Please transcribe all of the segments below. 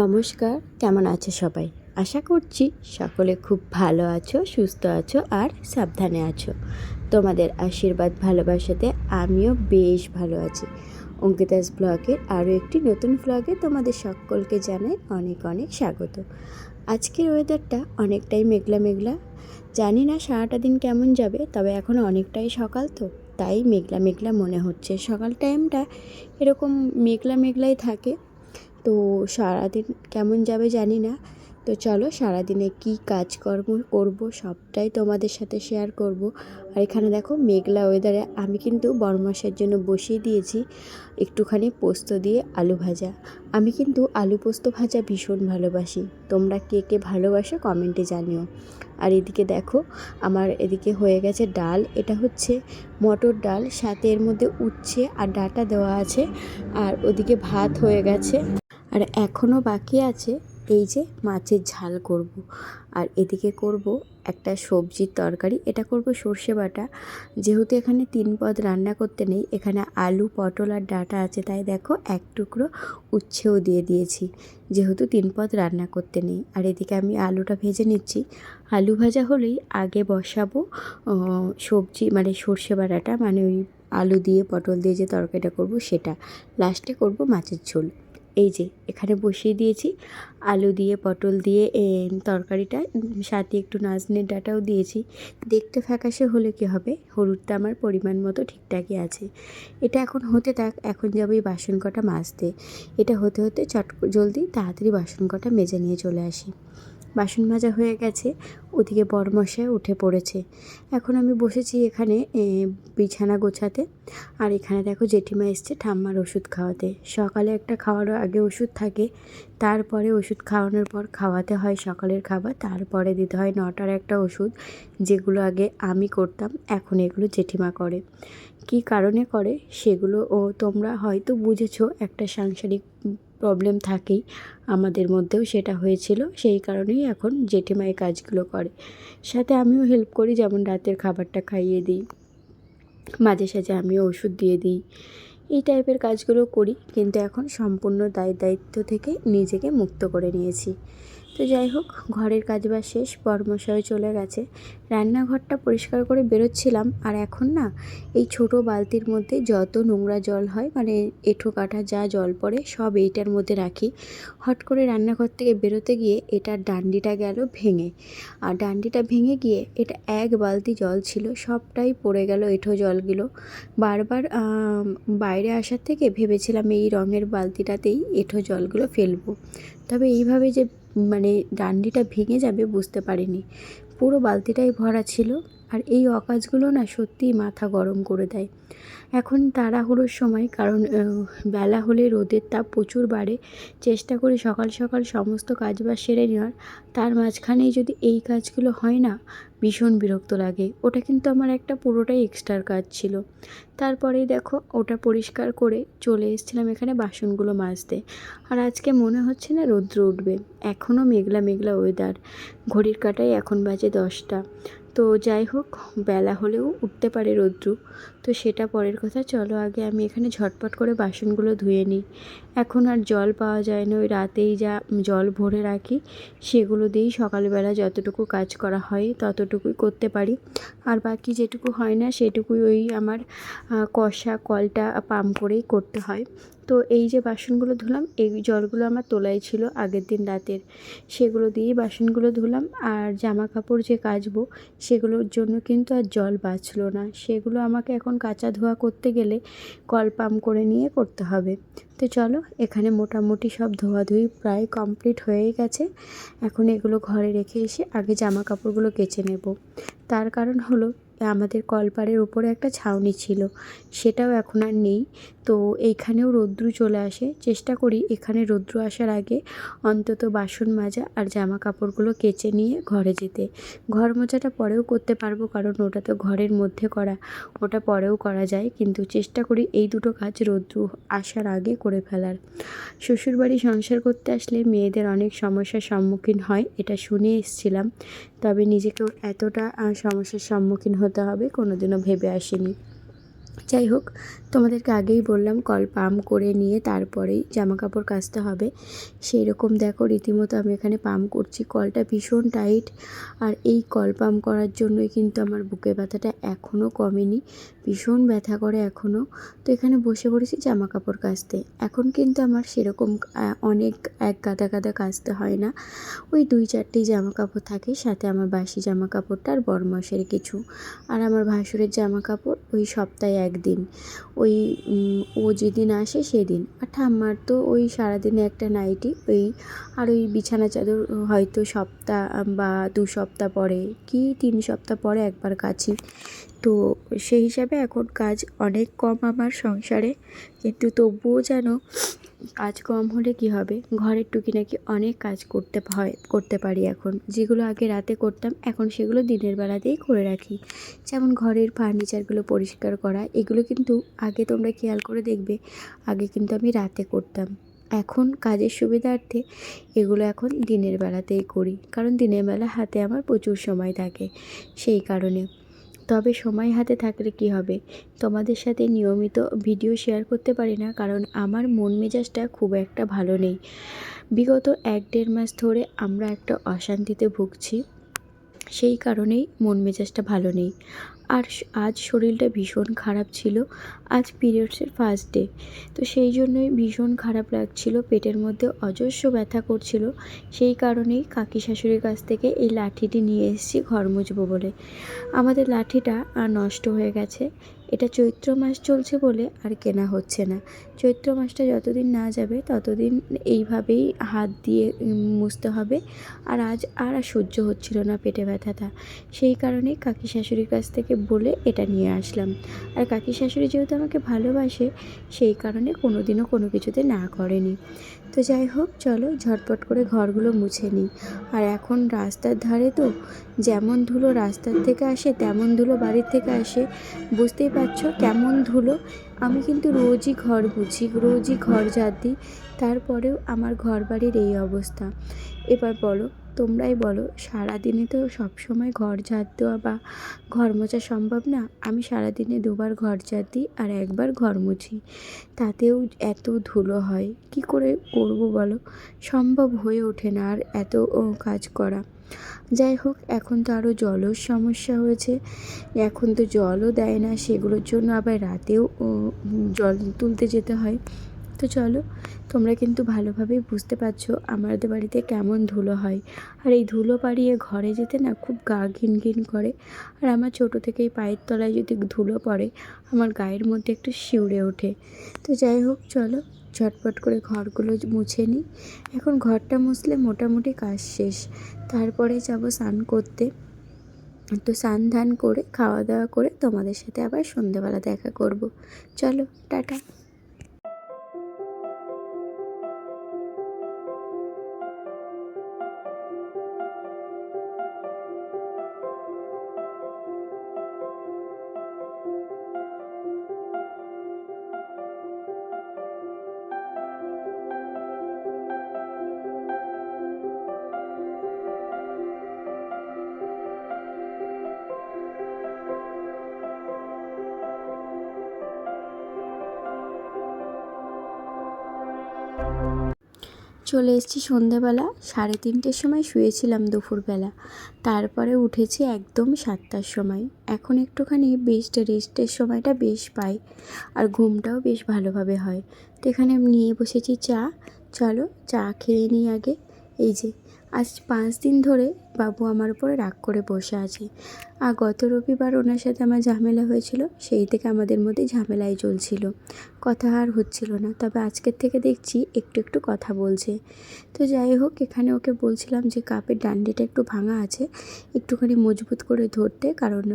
নমস্কার, কেমন আছো সবাই? আশা করছি সকলে খুব ভালো আছো, সুস্থ আছো আর সাবধানে আছো। তোমাদের আশীর্বাদ ভালোবাসাতে আমিও বেশ ভালো আছি। অঙ্কিতাস ব্লগের আরও একটি নতুন ব্লগে তোমাদের সকলকে জানাই অনেক অনেক স্বাগত। আজকের ওয়েদারটা অনেকটাই মেঘলা মেঘলা। জানি না সারাটা দিন কেমন যাবে, তবে এখন অনেকটাই সকাল তো, তাই মেঘলা মেঘলা মনে হচ্ছে। সকাল টাইমটা এরকম মেঘলা মেঘলাই থাকে। তো সারাদিন কেমন যাবে জানি না। তো চলো সারাদিনে কি কাজকর্ম করব সবটাই তোমাদের সাথে শেয়ার করব। আর এখানে দেখো মেঘলা ওয়েদারে আমি কিন্তু বরমাসের জন্য বসিয়ে দিয়েছি একটুখানি পোস্ত দিয়ে আলু ভাজা। আমি কিন্তু আলু পোস্ত ভাজা ভীষণ ভালোবাসি। তোমরা কে কে ভালোবাসো কমেন্টে জানিও। আর এদিকে দেখো আমার এদিকে হয়ে গেছে ডাল। এটা হচ্ছে মটর ডাল। সাথে এর মধ্যে উচ্ছে আর ডাটা দেওয়া আছে। আর ওদিকে ভাত হয়ে গেছে। আর এখনও বাকি আছে এই যে মাছের ঝাল করব। আর এদিকে করব একটা সবজির তরকারি, এটা করব সর্ষে বাটা। যেহেতু এখানে তিন পদ রান্না করতে নেই, এখানে আলু, পটল আর ডাটা আছে, তাই দেখো এক টুকরো উচ্ছেও দিয়ে দিয়েছি। যেহেতু তিন পদ রান্না করতে নেই, আর এদিকে আমি আলুটা ভেজে নিচ্ছি। আলু ভাজা হলেই আগে বসাবো সবজি মানে সর্ষে বাটাটা মানে ওই আলু দিয়ে, পটল দিয়ে যে তরকারিটা করব সেটা। লাস্টে করব মাছের ঝোল। এই যে, এখানে বসিয়ে দিয়েছি। আলু দিয়ে, পটল দিয়ে তরকারিটা সাথে একটু নাজনের ডাটাও দিয়েছি। দেখতে ফ্যাকাশে হলে কি হবে? হলুদটা আমার পরিমাণ মতো ঠিকঠাকই আছে। এটা এখন হতে থাক, এখন যাব এই বাসন কটা মাজতে। এটা হতে হতে চট, জলদি তাড়াতাড়ি বাসন কটা মেজে নিয়ে চলে আসি। বাসন মাজা হয়ে গেছে, ওদিকে বড়মশাই উঠে পড়েছে। এখন আমি বসেছি এখানে বিছানা গোছাতে। আর এখানে দেখো জেঠিমা এসছে ঠাম্মার ওষুধ খাওয়াতে। সকালে একটা খাওয়ারও আগে ওষুধ থাকে, তারপরে ওষুধ খাওয়ানোর পর খাওয়াতে হয় সকালের খাবার, তারপরে দিতে হয় নটার একটা ওষুধ, যেগুলো আগে আমি করতাম, এখন এগুলো জেঠিমা করে। কি কারণে করে সেগুলো ও তোমরা হয়তো বুঝেছ, একটা সাংসারিক প্রবলেম থাকেই। আমাদের মধ্যেও সেটা হয়েছিল, সেই কারণেই এখন জেঠিমা কাজগুলো করে। সাথে আমিও হেল্প করি, যেমন রাতের খাবারটা খাইয়ে দিই, মাঝে সাঝে আমিও ওষুধ দিয়ে দিই। এই টাইপের কাজগুলো করি, কিন্তু এখন সম্পূর্ণ দায় দায়িত্ব থেকে নিজেকে মুক্ত করে নিয়েছি। তো যাই হোক, ঘরের কাজ বা শেষ পরমশায় চলে গেছে। রান্নাঘরটা পরিষ্কার করে বেরোচ্ছিলাম, আর এখন না এই ছোট বালতির মধ্যে যত নোংরা জল হয় মানে এঁঠো কাঠা যা জল পড়ে, সব এইটার মধ্যে রাখি। হট করে রান্নাঘর থেকে বেরোতে গিয়ে এটার ডান্ডিটা গেল ভেঙে। আর ডান্ডিটা ভেঙে গিয়ে এটা এক বালতি জল ছিল, সবটাই পড়ে গেল এঁঠো জলগুলো। বারবার বাইরে আসার থেকে ভেবেছিলাম এই রঙের বালতিটাতেই এঁঠো জলগুলো ফেলব। তবে এইভাবে যে মানে ডান্ডিটা ভেঙে যাবে বুঝতে পারিনি। পুরো বালতিটাই ভরা ছিল আর এই অকাজগুলো না সত্যিই মাথা গরম করে দেয়। এখন তাড়াহুড়োর সময় কারণ বেলা হলে রোদের তাপ প্রচুর বাড়ে। চেষ্টা করি সকাল সকাল সমস্ত কাজ বাজ সেরে নেওয়ার। তার মাঝখানেই যদি এই কাজগুলো হয় না ভীষণ বিরক্ত লাগে। ওটা কিন্তু আমার একটা পুরোটাই এক্সট্রার কাজ ছিল। তারপরেই দেখো, ওটা পরিষ্কার করে চলে এসেছিলাম এখানে বাসনগুলো মাজতে। আর আজকে মনে হচ্ছে না রৌদ্র উঠবে। এখনও মেঘলা মেঘলা ওয়েদার ঘড়ির কাটায় এখন বাজে দশটা। তো যাই হোক, বেলা হলেও উঠতে পারে রৌদ্র। তো সেটা পরের কথা। চলো আগে আমি এখানে ঝটপট করে বাসনগুলো ধুয়ে নিই। এখন আর জল পাওয়া যায় না, ওই রাতেই যা জল ভরে রাখি, সেগুলো দিয়েই সকালবেলা যতটুকু কাজ করা হয় ততটুকুই করতে পারি। আর বাকি যেটুকু হয় না সেটুকুই ওই আমার কষা, কলটা পাম্প করেই করতে হয়। তো এই যে বাসনগুলো ধুলাম, এই জলগুলো আমার তোলাই ছিল আগের দিন রাতের। সেগুলো দিয়েই বাসনগুলো ধুলাম, আর জামা কাপড় যে কাচবো, সেগুলোর জন্য কিন্তু আর জল বাঁচলো না। সেগুলো আমাকে এখন কাঁচা ধোয়া করতে গেলে কল পাম্প করে নিয়ে করতে হবে। তো চলো, এখানে মোটামুটি সব ধোয়াধুয়ি প্রায় কমপ্লিট হয়ে গেছে। এখন এগুলো ঘরে রেখে এসে আগে জামা কাপড়গুলো কেচে নেব। তার কারণ হলো আমাদের কলপাড়ের ওপরে একটা ছাউনি ছিল, সেটাও এখন আর নেই। তো এইখানেও রৌদ্রু চলে আসে। চেষ্টা করি এখানে রৌদ্রু আসার আগে অন্তত বাসন মাজা আর জামা কাপড়গুলো কেচে নিয়ে ঘরে যেতে। ঘর মোজাটা পরেও করতে পারব, কারণ ওটা তো ঘরের মধ্যে করা, ওটা পরেও করা যায়। কিন্তু চেষ্টা করি এই দুটো কাজ রৌদ্রু আসার আগে করে ফেলার। শ্বশুরবাড়ি সংসার করতে আসলে মেয়েদের অনেক সমস্যার সম্মুখীন হয়, এটা শুনে এসছিলাম। তবে নিজেকেও এতটা সমস্যার সম্মুখীন হতে হবে কোনোদিনও ভেবে আসিনি। যাই হোক, তোমাদেরকে আগেই বললাম, কল পাম্প করে নিয়ে তারপরেই জামা কাপড় কাচতে হবে। সেই রকম দেখো, রীতিমতো আমি এখানে পাম্প করছি। কলটা ভীষণ টাইট, আর এই কল পাম্প করার জন্যই কিন্তু আমার বুকে ব্যথাটা এখনও কমেনি। ভীষণ ব্যথা করে এখনও তো এখানে বসে পড়েছি জামা কাপড় কাচতে। এখন কিন্তু আমার সেরকম অনেক এক গাদা গাদা কাচতে হয় না। ওই দুই চারটি জামা কাপড় থাকে, সাথে আমার বাসি জামা কাপড়টা আর বরমাসের কিছু। আর আমার ভাসুরের জামা কাপড় ওই সপ্তাহে একদিন। ওই ও যেদিন আসে সেদিন। আর ঠাম্মার তো ওই সারাদিনে একটা নাইটি ওই, আর ওই বিছানা চাদর হয়তো সপ্তাহ, বা দু সপ্তাহ পরে, কি তিন সপ্তাহ পরে একবার কাচি তো সেই হিসাবে এখন কাজ অনেক কম আমার সংসারে। কিন্তু তবুও যেন কাজ কম হলে কি হবে? ঘরের টুকি নাকি অনেক কাজ করতে হয়, করতে পারি এখন। যেগুলো আগে রাতে করতাম, এখন সেগুলো দিনের বেলাতেই করে রাখি। যেমন ঘরের ফার্নিচারগুলো পরিষ্কার করা এগুলো কিন্তু আগে তোমরা খেয়াল করে দেখবে, আগে কিন্তু আমি রাতে করতাম। এখন কাজের সুবিধার্থে এগুলো এখন দিনের বেলাতেই করি, কারণ দিনের বেলা হাতে আমার প্রচুর সময় থাকে সেই কারণে। তবে সময় হাতে থাকলে কি হবে? তোমাদের সাথে নিয়মিত ভিডিও শেয়ার করতে পারি না, কারণ আমার মন মেজাজটা খুব একটা ভালো নেই। বিগত এক দেড় মাস ধরে আমরা একটা অশান্তিতে ভুগছি, সেই কারণেই মন মেজাজটা ভালো নেই। আর আজ শরীরটা ভীষণ খারাপ ছিল। আজ পিরিয়ডসের ফার্স্ট ডে তো সেই জন্যই ভীষণ খারাপ লাগছিল। পেটের মধ্যে অজস্র ব্যথা করছিল। সেই কারণেই কাকি শাশুড়ির কাছ থেকে এই লাঠিটি নিয়ে এসেছি ঘর মুছবো বলে। আমাদের লাঠিটা আর নষ্ট হয়ে গেছে। এটা চৈত্র মাস চলছে বলে আর কেনা হচ্ছে না। চৈত্র মাসটা যতদিন না যাবে, ততদিন এইভাবেই হাত দিয়ে মুছতে হবে। আর আজ আর সহ্য হচ্ছিল না পেটে ব্যথাটা। সেই কারণেই কাকি শাশুড়ির কাছ থেকে বলে এটা নিয়ে আসলাম। আর কাকি শাশুড়ি যেহেতু আমাকে ভালোবাসে, সেই কারণে কোনোদিনও কোনো কিছুতে না করেনি। তো যাই হোক, চলো ঝটপট করে ঘরগুলো মুছে নিই। আর এখন রাস্তার ধারে তো যেমন ধুলো রাস্তার থেকে আসে, তেমন ধুলো বাড়ির থেকে আসে। বুঝতেই পারছ, কেমন ধুলো আমি কিন্তু রোজই ঘর মুছি, রোজই ঘর দিই তারপরেও আমার ঘর বাড়ির এই অবস্থা। এবার বলো, তোমরাই বলো, সারাদিনে তো সব সময় ঘর ঝাড় দেওয়া বা ঘর মোছা সম্ভব না? আমি সারাদিনে দুবার ঘর ঝাড় দিই আর একবার ঘর মুছি। তাতেও এত ধুলো হয়। কি করে করব বলো? সম্ভব হয়ে ওঠে না আর এত কাজ করা। যাই হোক, এখন তো আরও জলের সমস্যা হয়েছে। এখন তো জলও দেয় না, সেগুলোর জন্য আবার রাতেও জল তুলতে যেতে হয়। তো চলো, তোমরা কিন্তু ভালোভাবেই বুঝতে পারছ আমাদের বাড়িতে কেমন ধুলো হয়। আর এই ধুলো পাড়িয়ে ঘরে যেতে না খুব গা ঘিন ঘিন করে। আর আমার ছোটো থেকেই পায়ের তলায় যদি ধুলো পড়ে, আমার গায়ের মধ্যে একটু শিউরে ওঠে। তো যাই হোক, চলো। ঝটপট করে ঘরগুলো মুছে নিই। এখন ঘরটা মুছলে মোটামুটি কাজ শেষ। তারপরে যাব স্নান করতে। তো স্নান ধান করে, খাওয়া দাওয়া করে তোমাদের সাথে আবার সন্ধেবেলা দেখা করব। চলো, টাটা। চলে এসেছি সন্ধেবেলা সাড়ে তিনটের সময় শুয়েছিলাম দুপুরবেলা। তারপরে উঠেছি একদম সাতটার সময়। এখন একটুখানি বেস্ট রেস্টের সময়টা বেশ পাই। আর ঘুমটাও বেশ ভালোভাবে হয়। তো এখানে নিয়ে বসেছি চা। চলো চা খেয়ে নিই আগে। এই যে, আজ পাঁচ দিন ধরে বাবু আমার উপরে রাগ করে বসে আছে। আর গত রবিবার ওনার সাথে আমার ঝামেলা হয়েছিল, সেই থেকে আমাদের মধ্যে ঝামেলাই চলছিল। কথা আর হচ্ছিল না, তবে আজকের থেকে দেখছি একটু একটু কথা বলছে। তো যাই হোক, এখানে ওকে বলছিলাম যে কাপের ডান্ডিটা একটু ভাঙা আছে, একটুখানি মজবুত করে ধরতে। কারণ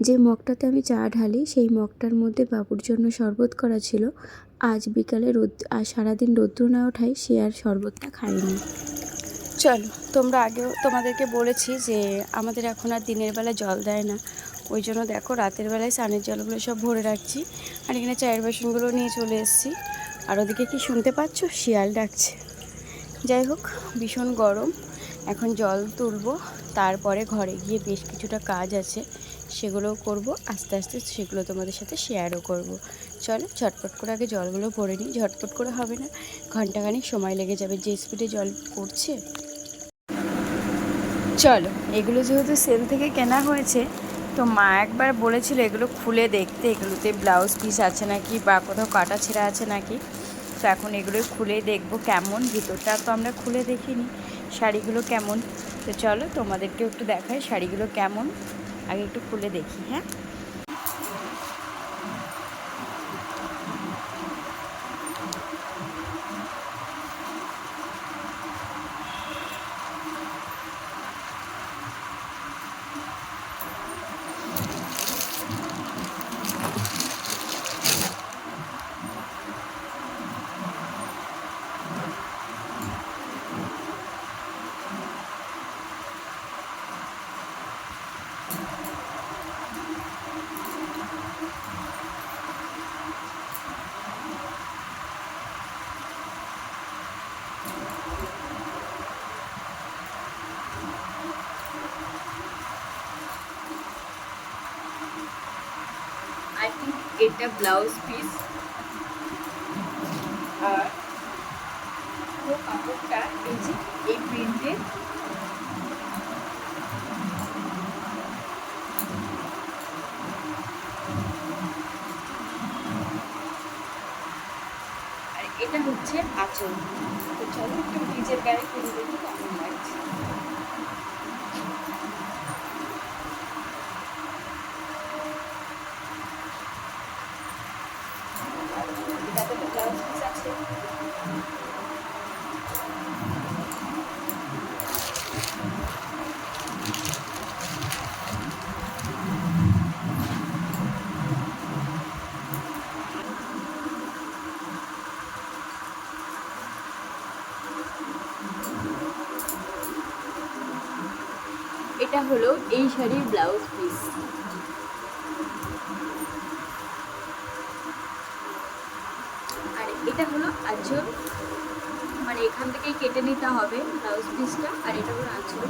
যে মগটাতে আমি চা ঢালি, সেই মগটার মধ্যে বাবুর জন্য শরবত করা ছিল। আজ বিকালে রোদ আর সারাদিন রৌদ্র না ওঠায় সে আর শরবতটা খায়নি। চলো, তোমরা আগেও তোমাদেরকে বলেছি যে আমাদের এখন আর দিনের বেলা জল দেয় না। ওই জন্য দেখো রাতের বেলায় স্নানের জলগুলো সব ভরে রাখছি। আর এখানে চায়ের বাসনগুলো নিয়ে চলে এসেছি। আর ওদিকে কি শুনতে পাচ্ছ? শিয়াল ডাকছে। যাই হোক, ভীষণ গরম। এখন জল তুলবো, তারপরে ঘরে গিয়ে বেশ কিছুটা কাজ আছে, সেগুলোও করব। আস্তে আস্তে সেগুলো তোমাদের সাথে শেয়ারও করব। চলো, ঝটপট করে আগে জলগুলো ভরে নিই। ঝটপট করে হবে না, ঘন্টাখানিক সময় লেগে যাবে। যে স্পিডে জল পড়ছে চলো, এগুলো যেহেতু সেল থেকে কেনা হয়েছে, তো মা একবার বলেছিল এগুলো খুলে দেখতে, এগুলোতে ব্লাউজ পিস আছে নাকি বা কোথাও কাটা ছেঁড়া আছে নাকি। তো এখন এগুলো খুলে দেখব কেমন, ভিতরটা তো আমরা খুলে দেখিনি, শাড়িগুলো কেমন। তো চলো তোমাদেরকেও একটু দেখাই শাড়িগুলো কেমন, আগে একটু খুলে দেখি হ্যাঁ? এটা ব্লাউজ পিস। আর পুরো কাপড়টা এই যে এই প্রিন্টের এটা হচ্ছে আঁচল। তো চলো একটু নিজের গায়ে কিনে দেখি কেমন লাগছে এটা হলো এই শাড়ির ব্লাউজ পিস আর এটা হলো আঁচল মানে এখান থেকেই কেটে নিতে হবে ব্লাউজ পিসটা, আর এটা হলো আঁচল।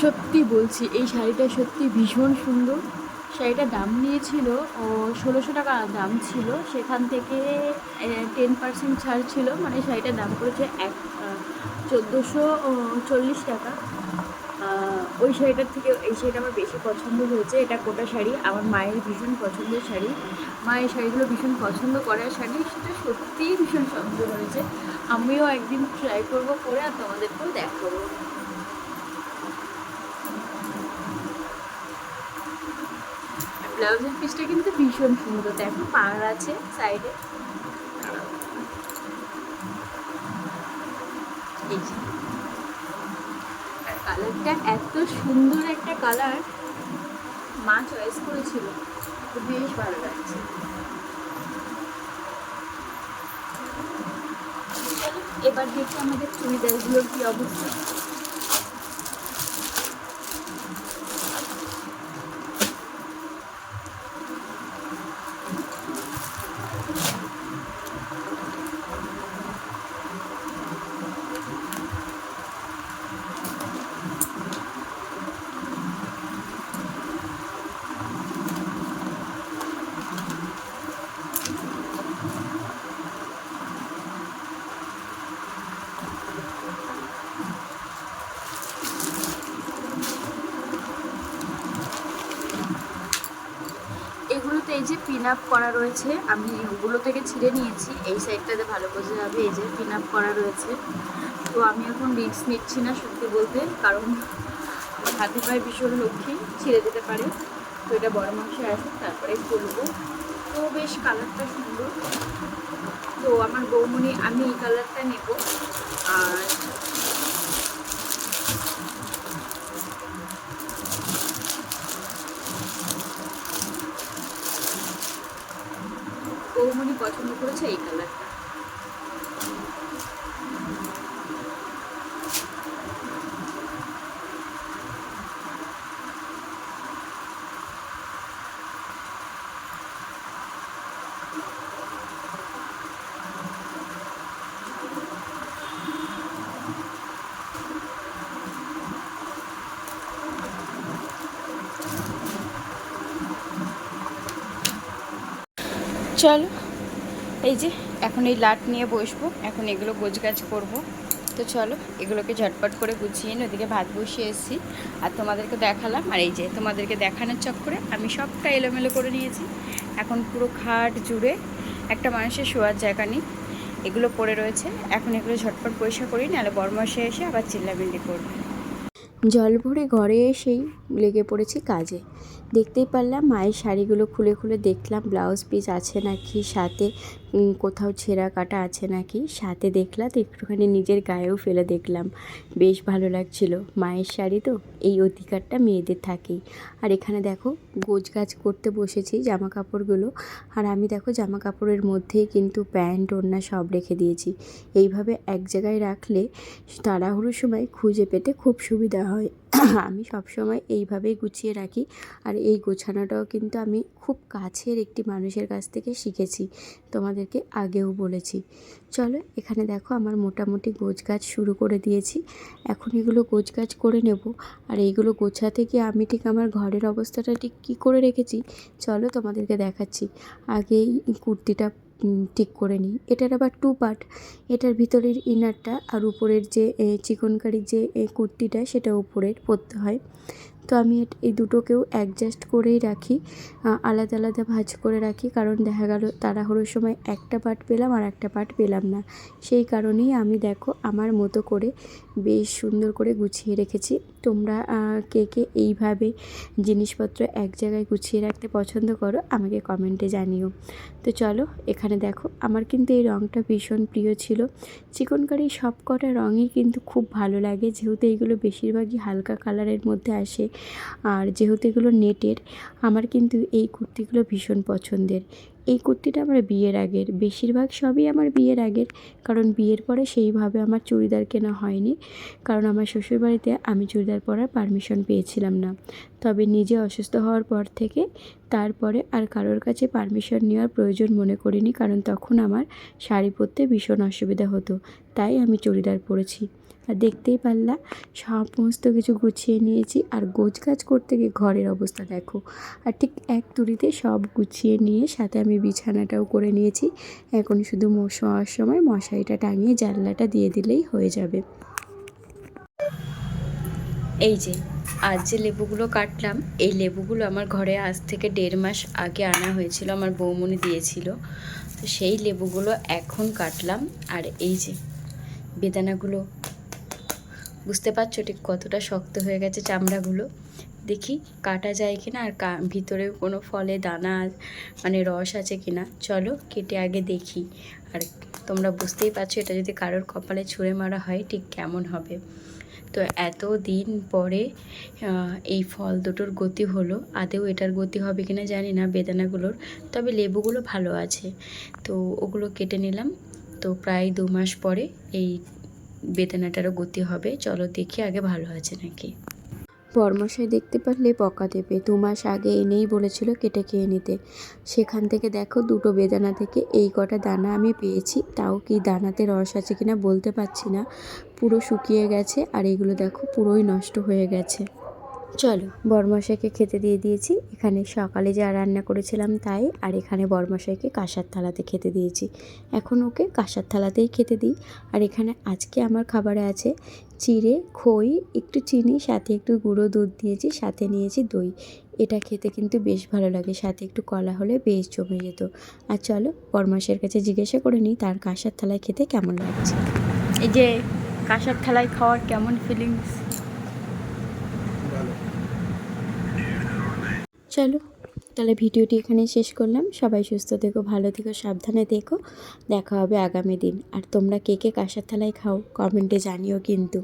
সত্যি বলছি, এই শাড়িটা সত্যি ভীষণ সুন্দর। শাড়িটার দাম নিয়েছিল, ও ষোলোশো টাকা দাম ছিল। সেখান থেকে টেন পার্সেন্ট ছাড় ছিল। মানে শাড়িটার দাম পড়েছে এক চোদ্দোশো চল্লিশ টাকা। ওই শাড়িটার থেকে এই শাড়িটা আমার বেশি পছন্দ হয়েছে। এটা কোটা শাড়ি। আমার মায়ের ভীষণ পছন্দের শাড়ি। মা এই শাড়িগুলো ভীষণ পছন্দ করে। আর শাড়ি সেটা সত্যিই ভীষণ সুন্দর হয়েছে। আমিও একদিন ট্রাই করব করে, আর তোমাদেরকেও দেখাবো। ব্লাউজের পিসটা কিন্তু ভীষণ সুন্দর। দেখো পাড় আছে সাইডে। আর কালারটা এত সুন্দর একটা কালার মা চয়েস করেছিল। বেশ ভালো লাগছে। এবার দেখি আমাদের চুড়িদারগুলোর কি অবস্থা এগুলোতে এই যে পিন আপ করা রয়েছে, আমি ওগুলো থেকে ছিঁড়ে নিয়েছি। এই সাইডটাতে ভালো বোঝা যাবে এই যে পিন আপ করা রয়েছে। তো আমি এখন রিস্ক নিচ্ছি না সত্যি বলতে, কারণ আমার হাতে পায়ে ভীষণ লক্ষ্মী, ছিঁড়ে যেতে পারে। তো এটা বড় মাংসে আসে তারপরে খুলবো তো বেশ কালারটা সুন্দর। তো আমার বৌমনি, আমি এই কালারটা নেব। আর বৌমনি পছন্দ করেছে এই কালারটা চলো। এই যে, এখন এই লাট নিয়ে বসবো, এখন এগুলো গোছগাছ করব। তো চলো, এগুলোকে ঝটপট করে গুছিয়ে নিয়ে ওদিকে ভাত বসিয়ে এসেছি। আর তোমাদেরকে দেখালাম, আর এই যে, তোমাদেরকে দেখানোর চক্করে আমি সবটা এলোমেলো করে নিয়েছি। এখন পুরো খাট জুড়ে একটা মানুষের শোয়ার জায়গা নেই। এগুলো পড়ে রয়েছে। এখন এগুলো ঝটপট পরিষ্কার করি, নাহলে বরমাসে এসে আবার চিল্লামিল্লি করবে। জল ভরে ঘরে এসেই লেগে পড়েছি কাজে। দেখতেই পারলাম মায়ের শাড়িগুলো খুলে খুলে দেখলাম, ব্লাউজ পিস আছে নাকি, সাথে কোথাও ছেঁড়া কাটা আছে নাকি, সাথে দেখলাম, তো একটুখানি নিজের গায়েও ফেলে দেখলাম। বেশ ভালো লাগছিল। মায়ের শাড়ি তো, এই অধিকারটা মেয়েদের থাকেই। আর এখানে দেখো গোছ গাছ করতে বসেছি জামা কাপড়গুলো আর আমি দেখো জামা কাপড়ের মধ্যেই কিন্তু প্যান্ট, ওড়না সব রেখে দিয়েছি। এইভাবে এক জায়গায় রাখলে, তাড়াহুড়োর সময় খুঁজে পেতে খুব সুবিধা হয়। আমি সবসময় এইভাবেই গুছিয়ে রাখি। আর এই গোছানোটাও কিন্তু আমি খুব কাছের একটি মানুষের কাছ থেকে শিখেছি তোমাদেরকে আগেও বলেছি। চলো এখানে দেখো আমার মোটামুটি গোছগাছ শুরু করে দিয়েছি। এখন এগুলো গোছগাছ করে নেব। আর এইগুলো গোছাতে গিয়ে আমি ঠিক আমার ঘরের অবস্থাটা ঠিক কী করে রেখেছি চলো তোমাদেরকে দেখাচ্ছি। আগেই কুর্তিটা উম, ঠিক করে নিই। এটার আবার টু পার্ট এটার ভিতরের ইনারটা আর উপরের যে চিকনকারির যে কুর্তিটা, সেটা উপরের পরতে হয়। তো আমি এই দুটোকেও অ্যাডজাস্ট করেই রাখি। আলাদা আলাদা ভাঁজ করে রাখি, কারণ দেখা গেল তাড়াহুড়োর সময় একটা পার্ট পেলাম আর একটা পার্ট পেলাম না। সেই কারণেই আমি দেখো আমার মতো করে বেশ সুন্দর করে গুছিয়ে রেখেছি। তোমরা কে কে এইভাবে জিনিসপত্র এক জায়গায় গুছিয়ে রাখতে পছন্দ করো, আমাকে কমেন্টে জানিও। তো চলো, এখানে দেখো, আমার কিন্তু এই রঙটা ভীষণ প্রিয় ছিল। চিকনকারি সব কটা রঙই কিন্তু খুব ভালো লাগে, যেহেতু এগুলো বেশিরভাগই হালকা কালারের মধ্যে আসে। আর যেহেতু এগুলো নেটের, আমার কিন্তু এই কুর্তিগুলো ভীষণ পছন্দের। এই কুর্তিটা আমার বিয়ের আগের। বেশিরভাগ সবই আমার বিয়ের আগের, কারণ বিয়ের পরে সেইভাবে আমার চুড়িদার কেনা হয়নি। কারণ আমার শ্বশুরবাড়িতে আমি চুড়িদার পরার পারমিশন পেয়েছিলাম না। তবে নিজে অসুস্থ হওয়ার পর থেকে তারপরে আর কারোর কাছে পারমিশন নেওয়ার প্রয়োজন মনে করিনি, কারণ তখন আমার শাড়ি পরতে ভীষণ অসুবিধা হতো। তাই আমি চুড়িদার পরেছি। আর দেখতেই পারলা, সমস্ত কিছু গুছিয়ে নিয়েছি। আর গোছগাছ করতে গিয়ে ঘরের অবস্থা দেখো। আর ঠিক এক তুড়িতে সব গুছিয়ে নিয়ে সাথে আমি বিছানাটাও করে নিয়েছি। এখন শুধু শোয়ার সময় মশারিটা টাঙিয়ে জানলাটা দিয়ে দিলেই হয়ে যাবে। এই যে, আজ যে লেবুগুলো কাটলাম, এই লেবুগুলো আমার ঘরে আজ থেকে দেড় মাস আগে আনা হয়েছিল, আমার বৌমনি দিয়েছিল। তো সেই লেবুগুলো এখন কাটলাম। আর এই যে, বেদানাগুলো বুঝতে পারছ ঠিক কতটা শক্ত হয়ে গেছে চামড়াগুলো? দেখি কাটা যায় কিনা আর কা ভিতরেও কোনো ফলে দানা মানে রস আছে কিনা? চলো কেটে আগে দেখি। আর তোমরা বুঝতেই পারছ এটা যদি কারোর কপালে ছুঁড়ে মারা হয় ঠিক কেমন হবে। তো এত দিন পরে এই ফল দুটোর গতি হলো। আদেও এটার গতি হবে কিনা জানি না বেদানাগুলোর, তবে লেবুগুলো ভালো আছে। তো ওগুলো কেটে নিলাম। তো প্রায় দু মাস পরে এই বেদানাটারও গতি হবে। চলো দেখি আগে ভালো আছে নাকি। বর্মশাই দেখতে পারলে বকা দেবে। দু মাস আগে এনেই বলেছিল কেটে খেয়ে নিতে। সেখান থেকে দেখো দুটো বেদানা থেকে এই কটা দানা আমি পেয়েছি। তাও কি দানাতে রস আছে কিনা বলতে পারছি না। পুরো শুকিয়ে গেছে আর এগুলো দেখো পুরোই নষ্ট হয়ে গেছে। চলো বরমশাইকে খেতে দিয়ে দিয়েছি। এখানে সকালে যা রান্না করেছিলাম তাই, আর এখানে বরমশাইকে কাঁসার থালাতে খেতে দিয়েছি। এখন ওকে কাঁসার থালাতেই খেতে দিই। আর এখানে আজকে আমার খাবারে আছে চিড়ে, খই, একটু চিনি, সাথে একটু গুঁড়ো দুধ দিয়েছি, সাথে নিয়েছি দই। এটা খেতে কিন্তু বেশ ভালো লাগে, সাথে একটু কলা হলে বেশ জমে যেত। আর চলো বরমাসের কাছে জিজ্ঞাসা করে নিই তার কাঁসার থালায় খেতে কেমন লাগছে। এই যে কাঁসার থালায় খাওয়ার কেমন ফিলিংস চলো, তাহলে ভিডিওটি এখানে শেষ করলাম। সবাই সুস্থ থেকো, ভালো থেকো, সাবধানে থেকো। দেখা হবে আগামী দিন। আর তোমরা কে কে কাঁসার থালায় খাও কমেন্টে জানিও কিন্তু।